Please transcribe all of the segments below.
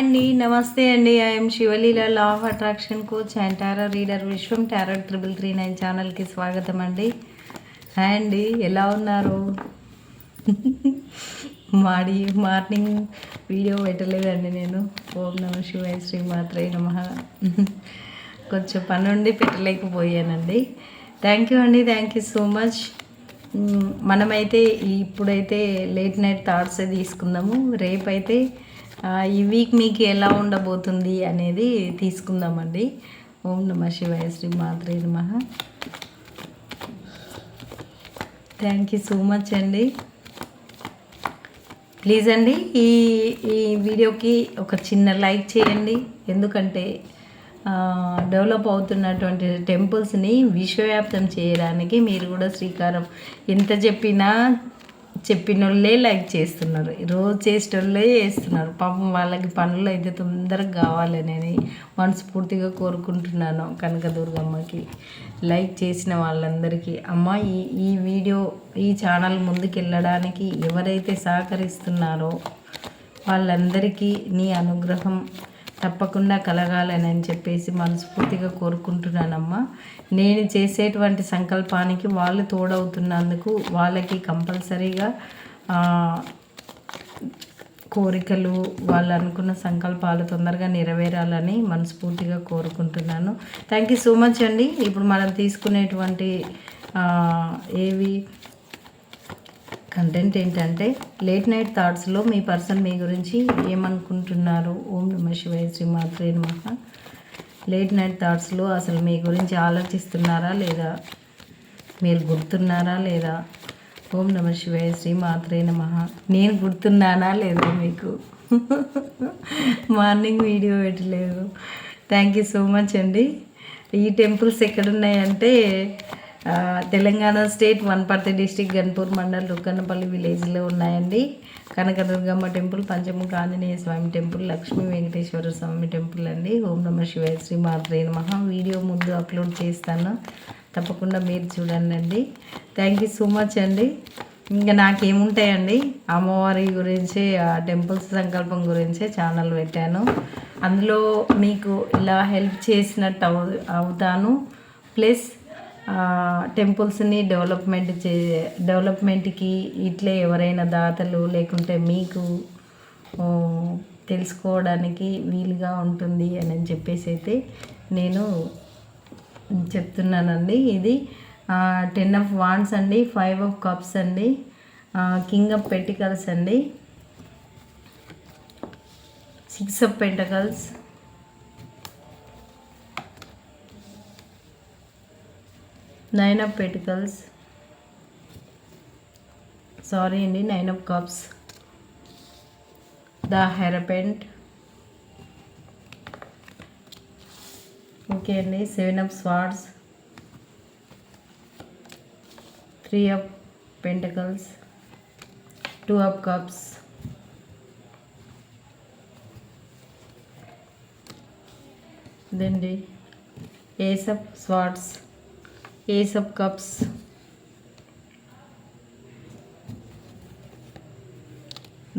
అండి నమస్తే అండి. I'm Sivaleela law of attraction coach and tarot reader Viswam tarot triple three nine ఛానల్కి స్వాగతం అండి. హాయ్ అండి ఎలా ఉన్నారు? మాడి మార్నింగ్ వీడియో పెట్టలేదండి నేను. ఓం నమ శివాయ శ్రీ మాత్రే నమ. కొంచెం పని ఉండి పెట్టలేకపోయానండి. థ్యాంక్ యూ అండి థ్యాంక్ యూ సో మచ్ మనమైతే ఇప్పుడైతే లేట్ నైట్ థాట్సే తీసుకుందాము. రేపైతే ఈ వీక్ మీకు ఎలా ఉండబోతుంది అనేది తీసుకుందామండి. ఓం నమ శివాయ శ్రీ మాత్రే నమ. థ్యాంక్ యూ సో మచ్ అండి. ప్లీజ్ అండి ఈ ఈ వీడియోకి ఒక చిన్న లైక్ చేయండి. ఎందుకంటే డెవలప్ అవుతున్నటువంటి టెంపుల్స్ని విశ్వవ్యాప్తం చేయడానికి మీరు కూడా శ్రీకారం ఎంత చెప్పినా చెప్పినోళ్ళే లైక్ చేస్తున్నారు. రోజు చేసేటోళ్ళే చేస్తున్నారు. పాపం వాళ్ళకి పనులు అయితే తొందరగా కావాలని మనస్ఫూర్తిగా కోరుకుంటున్నాను కనకదుర్గమ్మకి. లైక్ చేసిన వాళ్ళందరికీ. అమ్మ ఈ ఈ వీడియో ఈ ఛానల్ ముందుకెళ్ళడానికి ఎవరైతే సహకరిస్తున్నారో వాళ్ళందరికీ నీ అనుగ్రహం తప్పకుండా కలగాలని అని చెప్పేసి మనస్ఫూర్తిగా కోరుకుంటున్నానమ్మా. నేను చేసేటువంటి సంకల్పానికి వాళ్ళు తోడవుతున్నందుకు వాళ్ళకి కంపల్సరీగా కోరికలు వాళ్ళు అనుకున్న సంకల్పాలు తొందరగా నెరవేరాలని మనస్ఫూర్తిగా కోరుకుంటున్నాను. థ్యాంక్ యూ సో మచ్ అండి. ఇప్పుడు మనం తీసుకునేటువంటి ఏవి కంటెంట్ ఏంటంటే లేట్ నైట్ థాట్స్లో మీ పర్సన్ మీ గురించి ఏమనుకుంటున్నారు? ఓం నమ శివాయ శ్రీ మాత్రే లేట్ నైట్ థాట్స్లో అసలు మీ గురించి ఆలోచిస్తున్నారా లేదా? మీరు గుర్తున్నారా లేదా? ఓం నమ శివాయ శ్రీమాత్రే నమ. నేను గుర్తున్నానా లేదా మీకు? మార్నింగ్ వీడియో పెట్టలేదు. థ్యాంక్ యూ సో మచ్ అండి. ఈ టెంపుల్స్ ఎక్కడున్నాయంటే తెలంగాణ స్టేట్ వనపర్తి డిస్టిక్ గన్పూర్ మండల్ రుక్కన్నపల్లి విలేజ్లో ఉన్నాయండి. Kanakadurgamma temple Panchamukha Anjaneya Swamy temple Lakshmi Venkateswara Swamy temple అండి. ఓం నమ శివాయ శ్రీ మాత్రే నమః. వీడియో ముందు అప్లోడ్ చేస్తాను. తప్పకుండా మీరు చూడండి అండి. థ్యాంక్ యూ సో మచ్ అండి. ఇంకా నాకేముంటాయండి? అమ్మవారి గురించి ఆ టెంపుల్స్ సంకల్పం గురించే ఛానల్ పెట్టాను. అందులో మీకు ఇలా హెల్ప్ చేసినట్టు అవు అవుతాను. ప్లస్ టెంపుల్స్ని డెవలప్మెంట్ చే డెవలప్మెంట్కి ఇట్లే ఎవరైనా దాతలు లేకుంటే మీకు తెలుసుకోవడానికి వీలుగా ఉంటుంది అని చెప్పేసి అయితే నేను చెప్తున్నానండి. ఇది టెన్ ఆఫ్ వాన్స్ అండి ఫైవ్ ఆఫ్ కప్స్ అండి కింగ్ ఆఫ్ పెటికల్స్ అండి six of pentacles nine of pentacles sorry అండి nine of cups the hierophant okay అండి seven of swords three of pentacles two of cups Dandi ace of swords ace of cups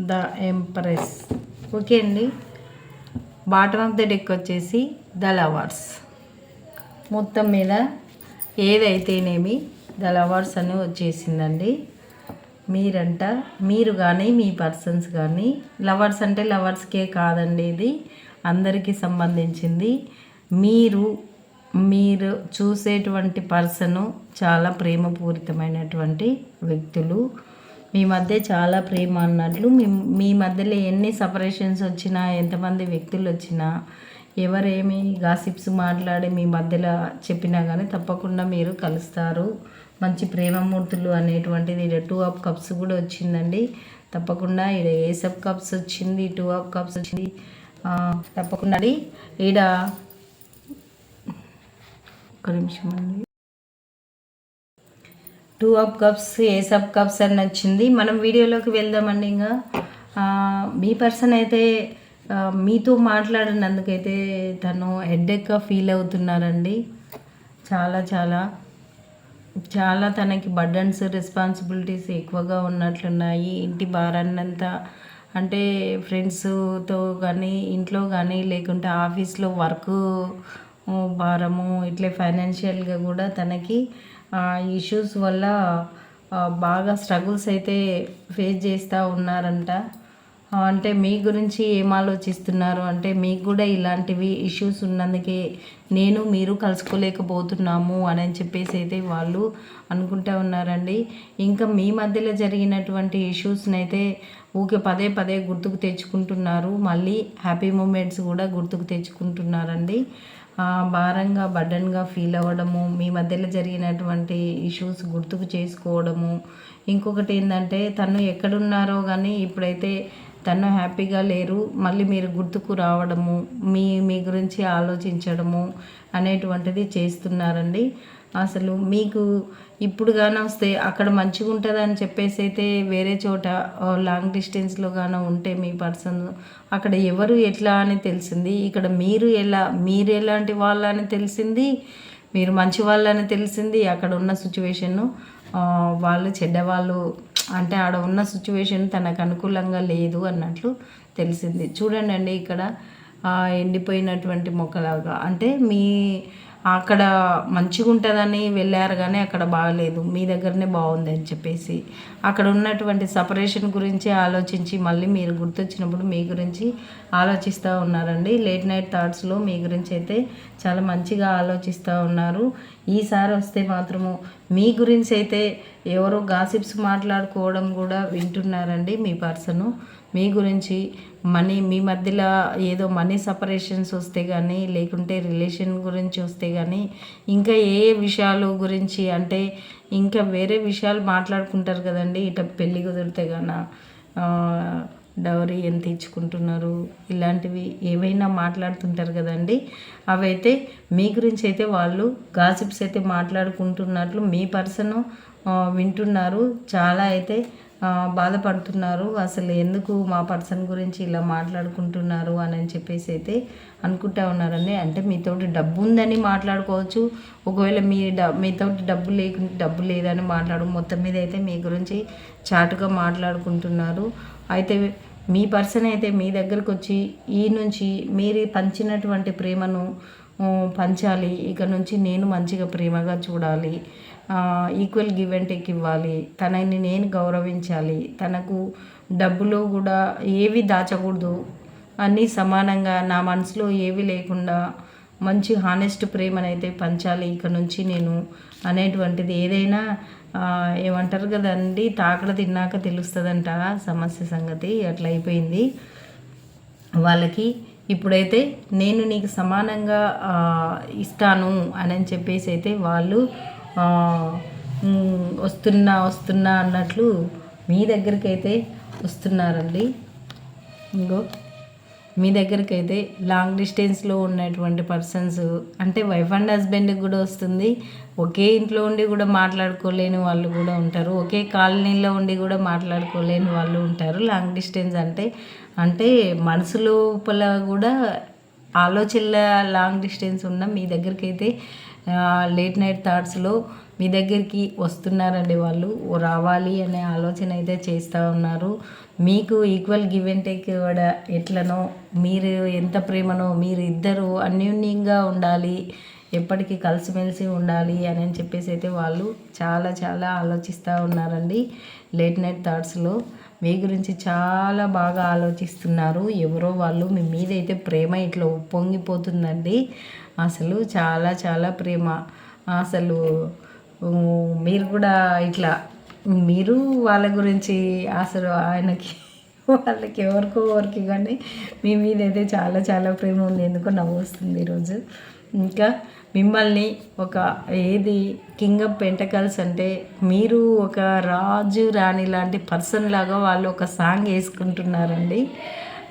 the empress okay అండి. Bottom of the deck వచ్చేసి the lovers మొత్తం మీద ఏదైతేనేమి the lovers అని వచ్చేసిందండి. మీరంట మీరు కానీ మీ పర్సన్స్ కానీ లవర్స్ అంటే లవర్స్కే కాదండి ఇది. అందరికీ సంబంధించింది. మీరు మీరు చూసేటువంటి పర్సను చాలా ప్రేమపూరితమైనటువంటి వ్యక్తులు. మీ మధ్య చాలా ప్రేమ అన్నట్లు మీ మీ మధ్యలో ఎన్ని సపరేషన్స్ వచ్చినా ఎంతమంది వ్యక్తులు వచ్చినా ఎవరేమి గాసిప్స్ మాట్లాడి మీ మధ్యలో చెప్పినా కానీ తప్పకుండా మీరు కలుస్తారు. మంచి ప్రేమమూర్తులు అనేటువంటిది ఇక్కడ టూ ఆఫ్ కప్స్ కూడా వచ్చిందండి. తప్పకుండా ఇక్కడ ఏస్ ఆఫ్ కప్స్ వచ్చింది టూ ఆఫ్ కప్స్ వచ్చింది. తప్పకుండా అండి. ఈడ ఒక నిమిషం అండి. Two of cups ace of cups అని వచ్చింది మనం వీడియోలోకి వెళ్దామండి ఇంకా. మీ పర్సన్ అయితే మీతో మాట్లాడినందుకైతే తను హెడ్ఎక్గా ఫీల్ అవుతున్నారండి. చాలా చాలా. చాలా తనకి బర్డన్స్ రెస్పాన్సిబిలిటీస్ ఎక్కువగా ఉన్నట్లున్నాయి. ఇంటి భారాన్నంతా అంటే ఫ్రెండ్స్తో కానీ ఇంట్లో కానీ లేకుంటే ఆఫీస్లో వర్క్ భారము ఇట్లే ఫైనాన్షియల్గా కూడా తనకి ఇష్యూస్ వల్ల బాగా స్ట్రగుల్స్ అయితే ఫేస్ చేస్తూ ఉన్నారంట. అంటే మీ గురించి ఏం ఆలోచిస్తున్నారు? అంటే మీకు కూడా ఇలాంటివి ఇష్యూస్ ఉన్నందుకే నేను మీరు కలుసుకోలేకపోతున్నాము అని చెప్పేసి అయితే వాళ్ళు అనుకుంటా ఉన్నారండి. ఇంకా మీ మధ్యలో జరిగినటువంటి ఇష్యూస్ని అయితే ఊకే పదే పదే గుర్తుకు తెచ్చుకుంటున్నారు. మళ్ళీ హ్యాపీ మూమెంట్స్ కూడా గుర్తుకు తెచ్చుకుంటున్నారండి. భారంగా బర్డన్గా ఫీల్ అవ్వడము మీ మధ్యలో జరిగినటువంటి ఇష్యూస్ గుర్తుకు చేసుకోవడము. ఇంకొకటి ఏంటంటే తను ఎక్కడున్నారో కానీ ఇప్పుడైతే తను హ్యాపీగా లేరు మళ్ళీ మీరు గుర్తుకు రావడము మీ మీ గురించి ఆలోచించడము అనేటువంటిది చేస్తున్నారండి. అసలు మీకు ఇప్పుడు కానీ వస్తే అక్కడ మంచిగా ఉంటుంది అని చెప్పేసి అయితే వేరే చోట లాంగ్ డిస్టెన్స్లో కానీ ఉంటే మీ పర్సన్ అక్కడ ఎవరు ఎట్లా అని తెలిసింది? ఇక్కడ మీరు ఎలా మీరు ఎలాంటి వాళ్ళని తెలిసింది? మీరు మంచి వాళ్ళని తెలిసింది? అక్కడ ఉన్న సిచ్యువేషన్ను వాళ్ళు చెడ్డవాళ్ళు అంటే ఆడ ఉన్న సిచ్యువేషన్ తనకు అనుకూలంగా లేదు అన్నట్లు తెలిసింది. చూడండి అండి ఇక్కడ ఎండిపోయినటువంటి మొక్కలాగా. అంటే మీ అక్కడ మంచిగా ఉంటుందని వెళ్ళారు కానీ అక్కడ బాగలేదు మీ దగ్గరనే బాగుంది అని చెప్పేసి. అక్కడ ఉన్నటువంటి సపరేషన్ గురించి ఆలోచించి మళ్ళీ మీరు గుర్తొచ్చినప్పుడు మీ గురించి ఆలోచిస్తూ ఉన్నారండి. లేట్ నైట్ థాట్స్లో మీ గురించి అయితే చాలా మంచిగా ఆలోచిస్తూ ఉన్నారు. ఈసారి వస్తే మాత్రము మీ గురించి అయితే ఎవరో గాసిప్స్ మాట్లాడుకోవడం కూడా వింటున్నారండి మీ పర్సను. మీ గురించి మనీ మీ మధ్యలో ఏదో మనీ సపరేషన్స్ వస్తే కానీ లేకుంటే రిలేషన్ గురించి వస్తే కానీ ఇంకా ఏ విషయాలు గురించి అంటే ఇంకా వేరే విషయాలు మాట్లాడుకుంటారు కదండి. ఇట పెళ్ళి కుదిరితే కానీ డౌరీ ఎంత ఇచ్చుకుంటున్నారు ఇలాంటివి ఏవైనా మాట్లాడుతుంటారు కదండి. అవైతే మీ గురించి అయితే వాళ్ళు గాసిప్స్ అయితే మాట్లాడుకుంటున్నట్లు మీ పర్సన్ వింటున్నారు. చాలా అయితే బాధపడుతున్నారు. అసలు ఎందుకు మా పర్సన్ గురించి ఇలా మాట్లాడుకుంటున్నారు అని చెప్పేసి అయితే అనుకుంటా ఉన్నారండి. అంటే మీతోటి డబ్బు ఉందని మాట్లాడుకోవచ్చు. ఒకవేళ మీ డ మీతోటి డబ్బు లేకుంటే డబ్బు లేదని మాట్లాడు మొత్తం మీద అయితే మీ గురించి చాటుగా మాట్లాడుకుంటున్నారు. అయితే మీ పర్సన్ అయితే మీ దగ్గరకు వచ్చి ఈ నుంచి మీరు పంచినటువంటి ప్రేమను పంచాలి. ఇక నుంచి నేను మంచిగా ప్రేమగా చూడాలి. ఈక్వల్ గివ్ అండ్ టేక్ ఇవ్వాలి. తనని నేను గౌరవించాలి. తనకు డబ్బులో కూడా ఏవి దాచకూడదు. అన్నీ సమానంగా నా మనసులో ఏవి లేకుండా మంచి హానెస్ట్ ప్రేమనైతే పంచాలి. ఇక నుంచి నేను అనేటువంటిది ఏదైనా ఏమంటారు కదండి తాకడ తిన్నాక తెలుస్తుందంట సమస్య సంగతి. అట్లా అయిపోయింది. వాళ్ళకి ఇప్పుడైతే నేను నీకు సమానంగా ఇస్తాను అని చెప్పేసి అయితే వాళ్ళు వస్తున్నా వస్తున్నా అన్నట్లు మీ దగ్గరికి అయితే వస్తున్నారండి. ఇంకో. మీ దగ్గరికి అయితే లాంగ్ డిస్టెన్స్లో ఉన్నటువంటి పర్సన్స్ అంటే వైఫ్ అండ్ హస్బెండ్కి కూడా వస్తుంది. ఒకే ఇంట్లో ఉండి కూడా మాట్లాడుకోలేని వాళ్ళు కూడా ఉంటారు. ఒకే కాలనీలో ఉండి కూడా మాట్లాడుకోలేని వాళ్ళు ఉంటారు. లాంగ్ డిస్టెన్స్ అంటే అంటే మనసు లోపల కూడా ఆలోచనల లాంగ్ డిస్టెన్స్ ఉన్న మీ దగ్గరికి అయితే లేట్ నైట్ థాట్స్లో మీ దగ్గరికి వస్తున్నారండి వాళ్ళు. రావాలి అనే ఆలోచన అయితే చేస్తూ ఉన్నారు. మీకు ఈక్వల్ గివ్ అండ్ టేక్ కూడా ఎట్లనో మీరు ఎంత ప్రేమనో మీరు ఇద్దరు అన్యోన్యంగా ఉండాలి ఎప్పటికీ కలిసిమెలిసి ఉండాలి అని అని చెప్పేసి అయితే వాళ్ళు చాలా చాలా ఆలోచిస్తూ ఉన్నారండి లేట్ నైట్ థాట్స్లో మీ గురించి చాలా బాగా ఆలోచిస్తున్నారు. ఎవరో వాళ్ళు మీ మీద అయితే ప్రేమ ఇట్లా ఉప్పొంగిపోతుందండి. అసలు చాలా చాలా ప్రేమ. అసలు మీరు కూడా ఇట్లా మీరు వాళ్ళ గురించి అసలు ఆయనకి వాళ్ళకి ఎవరికో ఎవరికి కానీ మీ మీద అయితే చాలా చాలా ప్రేమ ఉంది. ఎందుకో నవ్వు వస్తుంది ఈరోజు. ఇంకా మిమ్మల్ని ఒక ఏది కింగ్ ఆఫ్ పెంటకల్స్ అంటే మీరు ఒక రాజు రాణి లాంటి పర్సన్ లాగా వాళ్ళు ఒక సాంగ్ వేసుకుంటున్నారండి.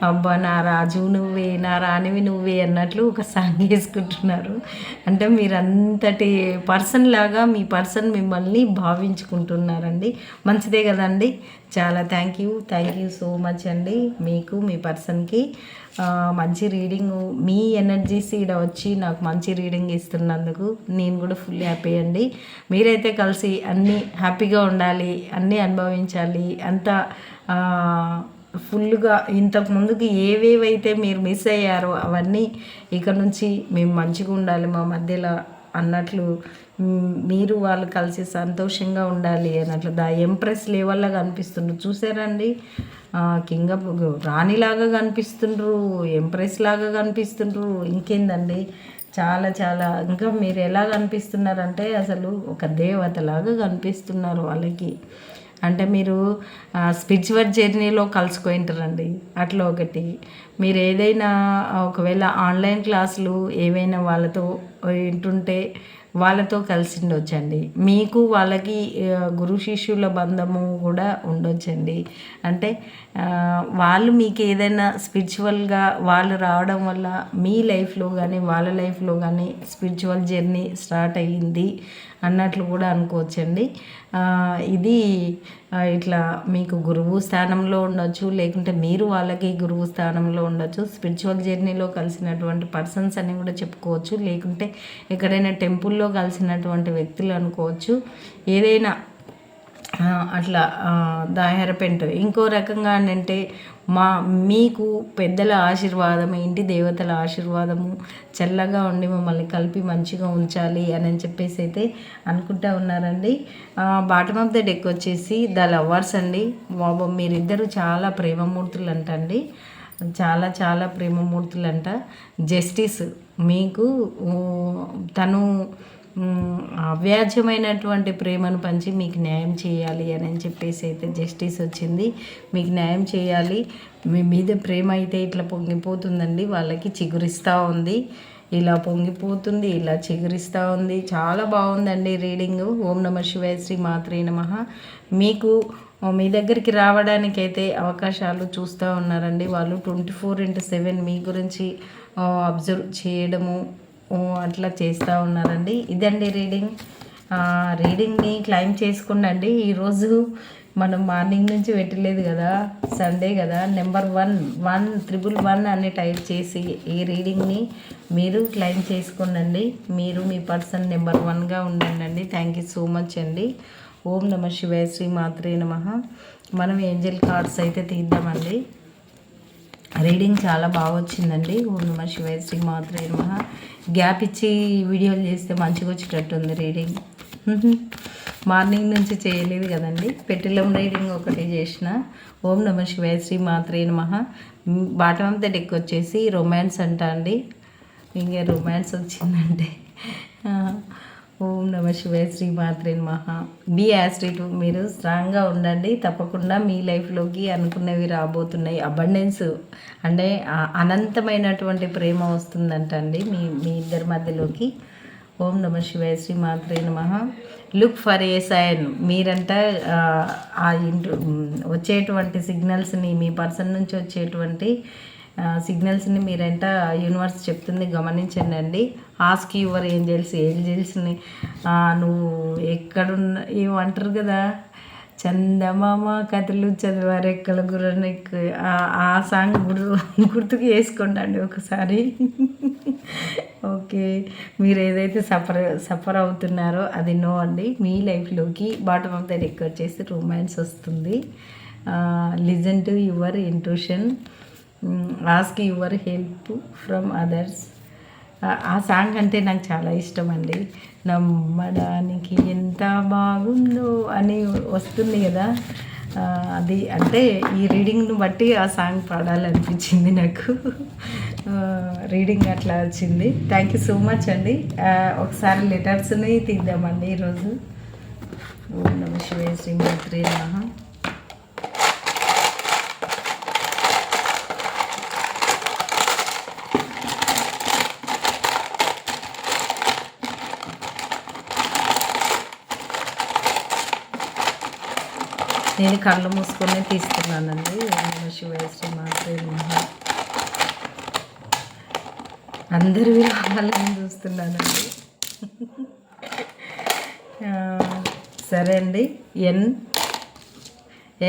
అబ్బా నా రాజు నువ్వే నా రాణివి నువ్వే అన్నట్లు ఒక సాంగ్ వేసుకుంటున్నారు. అంటే మీరంతటి పర్సన్ లాగా మీ పర్సన్ మిమ్మల్ని భావించుకుంటున్నారండి. మంచిదే కదండి. చాలా thank you thank you so much అండి. మీకు మీ పర్సన్కి మంచి రీడింగ్ మీ ఎనర్జీస్ ఈడ వచ్చి నాకు మంచి రీడింగ్ ఇస్తున్నందుకు నేను కూడా ఫుల్ హ్యాపీ అండి. మీరైతే కలిసి అన్నీ హ్యాపీగా ఉండాలి అన్నీ అనుభవించాలి అంతా ఫుల్గా ఇంతకు ముందుకు ఏవేవైతే మీరు మిస్ అయ్యారో అవన్నీ ఇక నుంచి మేము మంచిగా ఉండాలి మా మధ్యలో అన్నట్లు మీరు వాళ్ళు కలిసి సంతోషంగా ఉండాలి అన్నట్లు దా ఎంప్రెస్ లెవెల్లా కనిపిస్తుండ్రు. చూసారండి? ఆ, కింగ్ రాణిలాగా కనిపిస్తుండ్రు ఎంప్రెస్ లాగా కనిపిస్తుండ్రు. ఇంకేందండి? చాలా చాలా. ఇంకా మీరు ఎలా కనిపిస్తున్నారంటే అసలు ఒక దేవతలాగా కనిపిస్తున్నారు వాళ్ళకి. అంటే మీరు స్పిరిచువల్ జర్నీలో కలుసుకుంటారండి అట్లా ఒకటి. మీరు ఏదైనా ఒకవేళ ఆన్లైన్ క్లాసులు ఏవైనా వాళ్ళతో వింటుంటే వాళ్ళతో కలిసి ఉండొచ్చండి. మీకు వాళ్ళకి గురు శిష్యుల బంధము కూడా ఉండొచ్చండి. అంటే వాళ్ళు మీకు ఏదైనా స్పిరిచువల్గా వాళ్ళు రావడం వల్ల మీ లైఫ్లో కానీ వాళ్ళ లైఫ్లో కానీ స్పిరిచువల్ జర్నీ స్టార్ట్ అయ్యింది అన్నట్లు కూడా అనుకోవచ్చండి. ఇది ఇట్లా మీకు గురువు స్థానంలో ఉండొచ్చు లేకుంటే మీరు వాళ్ళకి గురువు స్థానంలో ఉండొచ్చు స్పిరిచువల్ జర్నీలో కలిసినటువంటి పర్సన్స్ అని కూడా చెప్పుకోవచ్చు లేకుంటే ఎక్కడైనా టెంపుల్లో కలిసినటువంటి వ్యక్తులు అనుకోవచ్చు. ఏదైనా అట్లా అట్లా దాహరపెంట ఇంకో రకంగా అంటే మా మీకు పెద్దల ఆశీర్వాదం ఇంటి దేవతల ఆశీర్వాదము చల్లగా ఉండి మమ్మల్ని కలిపి మంచిగా ఉంచాలి అని చెప్పేసి అయితే అనుకుంటా ఉన్నారండి. బాటమ్ ఆఫ్ ద డెక్ వచ్చేసి ద లవర్స్ అండి. బాబు మీరిద్దరు చాలా ప్రేమమూర్తులు అంటండి చాలా చాలా ప్రేమమూర్తులు అంట జస్టిస్ మీకు తను అవ్యాజ్యమైనటువంటి ప్రేమను పంచి మీకు న్యాయం చేయాలి అని చెప్పేసి అయితే జస్టిస్ వచ్చింది. మీకు న్యాయం చేయాలి. మీ మీద ప్రేమ అయితే ఇట్లా పొంగిపోతుందండి. వాళ్ళకి చిగురిస్తూ ఉంది. ఇలా పొంగిపోతుంది ఇలా చిగురిస్తూ ఉంది. చాలా బాగుందండి రీడింగ్. ఓం నమ శివాయ శ్రీ మాత్రే నమ. మీకు మీ దగ్గరికి రావడానికి అయితే అవకాశాలు చూస్తూ ఉన్నారండి. వాళ్ళు ట్వంటీ ఫోర్ ఇంటూ సెవెన్ మీ గురించి అబ్జర్వ్ చేయడము అట్లా చేస్తూ ఉన్నారండి. ఇదండి రీడింగ్. రీడింగ్ని క్లైమ్ చేసుకోండి ఈరోజు మనం మార్నింగ్ నుంచి పెట్టలేదు కదా సండే కదా number one one triple one అని టైప్ చేసి ఈ రీడింగ్ని మీరు క్లైమ్ చేసుకోండి మీరు మీ పర్సన్ నెంబర్ వన్గా ఉండండి థ్యాంక్ యూ సో మచ్ అండి. ఓం నమ శివాయ శ్రీ మాత్రే నమ. మనం ఏంజల్ కార్డ్స్ అయితే తీద్దామండి. రీడింగ్ చాలా బాగా వచ్చిందండి. ఓం నమ శివాయ శ్రీ మాత్రే నమ. గ్యాప్ ఇచ్చి వీడియోలు చేస్తే మంచిగా వచ్చేటట్టు ఉంది రీడింగ్ మార్నింగ్ నుంచి చేయలేదు కదండి. పెట్టిలం రీడింగ్ ఒకటి చేసిన. ఓం నమ శివాయ శ్రీ మాత్రే నమ. బాటం అంతా డెక్ వచ్చేసి రొమాన్స్ అంట అండి. ఇంకా రొమాన్స్ వచ్చిందంటే. ఓం నమ శివాయ శ్రీ మాత్రే మహా బీ యాస్ట్రిట్ మీరు స్ట్రాంగ్గా ఉండండి తప్పకుండా మీ లైఫ్లోకి అనుకున్నవి రాబోతున్నాయి. అబండెన్స్ అంటే అనంతమైనటువంటి ప్రేమ వస్తుందంట అండి మీ మీ ఇద్దరి మధ్యలోకి. ఓం నమ శివాయ శ్రీ మాత్రే మహా లుక్ ఫర్ ఏ సైన్ మీరంట ఆ, ఇంటూ వచ్చేటువంటి సిగ్నల్స్ని మీ పర్సన్ నుంచి వచ్చేటువంటి సిగ్నల్స్ని మీరంట యూనివర్స్ చెప్తుంది గమనించండి అండి ఆస్క్ యువర్ ఏంజల్స్ ఏంజల్స్ని నువ్వు ఎక్కడున్న ఏమంటారు కదా చందమామ కథలు చదివారెక్కల ఎక్కల ఆ సాంగ్ గుర్తు గుర్తుకు వేసుకోండి ఒకసారి. ఓకే మీరు ఏదైతే సఫర్ సఫర్ అవుతున్నారో అది నో అండి. మీ లైఫ్లోకి బాటమ్ ఆఫ్ ద రికార్డ్ వచ్చేసి రొమాన్స్ వస్తుంది. Listen to your intuition ask your help from others ఆ సాంగ్ అంటే నాకు చాలా ఇష్టం అండి నమ్మడానికి ఎంత బాగుందో అని వస్తుంది కదా. అది అంటే ఈ రీడింగ్ను బట్టి ఆ సాంగ్ పాడాలనిపించింది నాకు. రీడింగ్ అట్లా వచ్చింది. థ్యాంక్ యూ సో మచ్ అండి. ఒకసారి లెటర్స్ని తీద్దామండి ఈరోజు. ఓం నమ శివాయ శ్రీ మాత్రే నమః. నేను కళ్ళు మూసుకొని తీస్తున్నానండి. ఓం మాత్రమే శివాయ శ్రీ అందరి విరాళాలను చూస్తున్నానండి. సరే అండి. N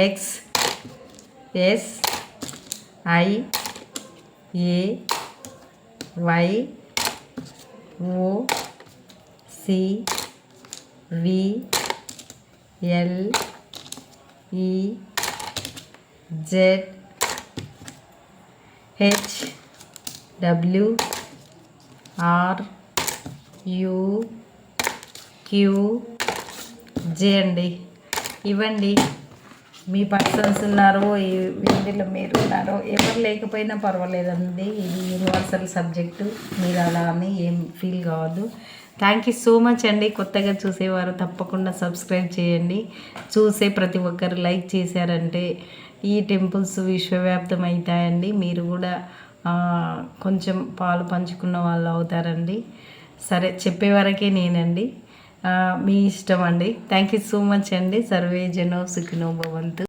X S I A Y O C V L E Z H W R U Q J అండి. ఇవ్వండి. మీ పర్సన్స్ ఉన్నారో ఈ- వీటిలో మీరు ఉన్నారో ఎవరు లేకపోయినా పర్వాలేదండి. ఇది యూనివర్సల్ సబ్జెక్టు. మీరు అలా అని ఏం ఫీల్ కావద్దు థ్యాంక్ యూ సో మచ్ అండి. కొత్తగా చూసేవారు తప్పకుండా సబ్స్క్రైబ్ చేయండి. చూసే ప్రతి ఒక్కరు లైక్ చేశారంటే ఈ టెంపుల్స్ విశ్వవ్యాప్తం అవుతాయండి. మీరు కూడా కొంచెం పాలు పంచుకున్న వాళ్ళు అవుతారండి. సరే చెప్పే వరకే నేనండి. మీ ఇష్టం అండి. థ్యాంక్ యూ సో మచ్ అండి. సర్వే జనో సుఖినో భవంతు.